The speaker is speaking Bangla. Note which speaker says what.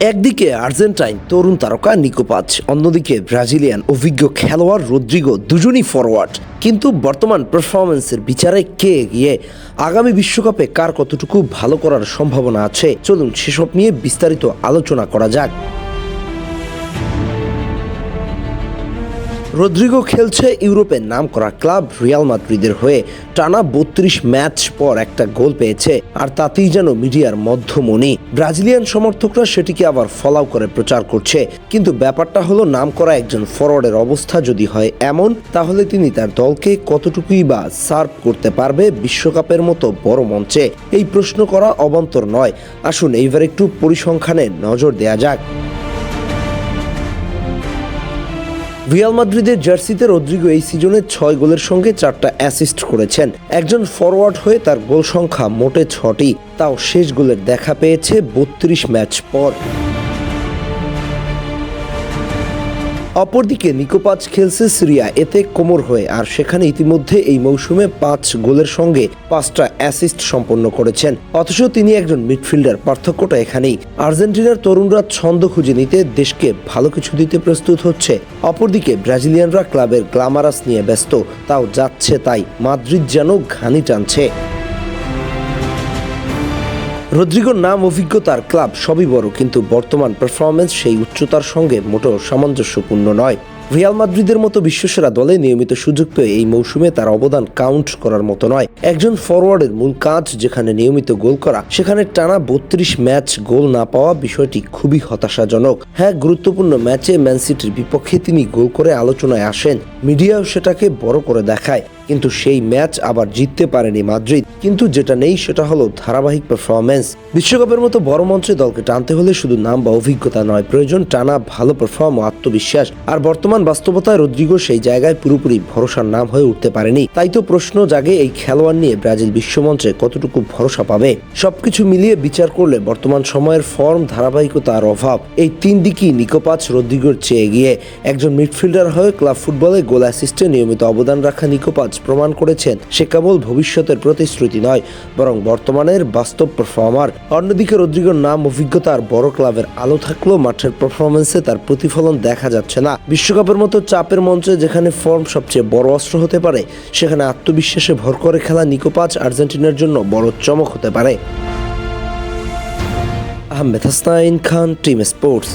Speaker 1: একদিকে আর্জেন্টাইন তরুণ তারকা নিকোপাচ, অন্যদিকে ব্রাজিলিয়ান অভিজ্ঞ খেলোয়াড় রদ্রিগো দুজনই ফরওয়ার্ড কিন্তু বর্তমান পারফরমেন্সের বিচারে কে গিয়ে আগামী বিশ্বকাপে কার কতটুকু ভালো করার সম্ভাবনা আছে? চলুন সেসব নিয়ে বিস্তারিত আলোচনা করা যাক। রদ্রিগো খেলছে ইউরোপের নাম করা ক্লাব রিয়াল মাদ্রিদের হয়ে টানা বত্রিশ ম্যাচ পর একটা গোল পেয়েছে, আর তাতেই যেন মিডিয়ার মধ্যমণি। ব্রাজিলিয়ান সমর্থকরা সেটিকে আবার ফলাও করে প্রচার করছে, কিন্তু ব্যাপারটা হলো নাম করা একজন ফরওয়ার্ডের অবস্থা যদি হয় এমন, তাহলে তিনি তার দলকে কতটুকুই বা সার্ভ করতে পারবে বিশ্বকাপের মতো বড় মঞ্চে? এই প্রশ্ন করা অবান্তর নয়। আসুন এইবার একটু পরিসংখ্যানে নজর দেয়া যাক। রিয়াল মাদ্রিদের জার্সিতে রদ্রিগো এই সিজনে ছয় গোলের সঙ্গে চারটা অ্যাসিস্ট করেছেন। একজন ফরওয়ার্ড হয়ে তার গোল সংখ্যা মোটে ছটি, তাও শেষ গোলের দেখা পেয়েছে বত্রিশ ম্যাচ পর। অপরদিকে নিকোপাচ খেলছে সিরিয়া, এতে কোমর হয়ে, আর সেখানে ইতিমধ্যে এই মৌসুমে পাঁচ গোলের সঙ্গে পাঁচটা অ্যাসিস্ট সম্পন্ন করেছেন। অথচ তিনি একজন মিডফিল্ডার, পার্থক্যটা এখানেই। আর্জেন্টিনার তরুণরা ছন্দ খুঁজে নিতে দেশকে ভালো কিছু দিতে প্রস্তুত হচ্ছে। অপরদিকে ব্রাজিলিয়ানরা ক্লাবের গ্লামারাস নিয়ে ব্যস্ত, তাও যাচ্ছে তাই। মাদ্রিদ যেন ঘানি টানছে। রদ্রিগোর নাম, অভিজ্ঞতার ক্লাব সবই বড়, কিন্তু বর্তমান পারফরমেন্স সেই উচ্চতার সঙ্গে মোটেও সামঞ্জস্যপূর্ণ নয়। রিয়াল মাদ্রিদের মতো বিশ্বসেরা দলে নিয়মিত সুযোগ পেয়ে এই মৌসুমে তার অবদান কাউন্ট করার মতো নয়। একজন ফরওয়ার্ডের মূল কাজ যেখানে নিয়মিত গোল করা, সেখানে টানা বত্রিশ ম্যাচ গোল না পাওয়া বিষয়টি খুবই হতাশাজনক। হ্যাঁ গুরুত্বপূর্ণ ম্যাচে ম্যান সিটির বিপক্ষে তিনি গোল করে আলোচনায় আসেন, মিডিয়াও সেটাকে বড় করে দেখায়। কিন্তু সেই ম্যাচ আবার জিততে পারেনি মাদ্রিদ। কিন্তু যেটা নেই সেটা হলো ধারাবাহিক পারফরমেন্স বিশ্বকাপের মতো বড় মঞ্চে দলকে টানতে হলে শুধু নাম বা অভিজ্ঞতা নয়, প্রয়োজন টানা ভালো পারফর্ম ও আত্মবিশ্বাস। আর বর্তমান বাস্তবতায় রদ্রিগো সেই জায়গায় পুরোপুরি ভরসার নাম হয়ে উঠতে পারেনি। তাই তো প্রশ্ন জাগে এই খেলোয়াড় নিয়ে ব্রাজিল বিশ্বমঞ্চে কতটুকু ভরসা পাবে? সবকিছু মিলিয়ে বিচার করলে বর্তমান সময়ের ফর্ম ধারাবাহিকতা আর অভাব। এই তিন দিকই নিকোপাচ রদ্রিগোর চেয়ে এগিয়ে। একজন মিডফিল্ডার হয়ে ক্লাব ফুটবলে গোল অ্যাসিস্টে নিয়মিত অবদান রাখা নিকোপাচ প্রমাণ করেছেন, সে কেবল ভবিষ্যতের প্রতিশ্রুতি নয়, বরং বর্তমানের বাস্তব পারফর্মার অন্যদিকে রদ্রিগোর নাম অভিজ্ঞতা আর বড় ক্লাবের আলো থাকলেও মাঠের পারফরমেন্সে তার প্রতিফলন দেখা যাচ্ছে না। বিশ্বকাপের মতো চাপের মঞ্চে যেখানে ফর্ম সবচেয়ে বড় অস্ত্র হতে পারে, সেখানে আত্মবিশ্বাসে ভর করে খেলা নিকোপাচ আর্জেন্টিনার জন্য বড় চমক হতে পারে। Ahmed Hasnain Khan, team sports.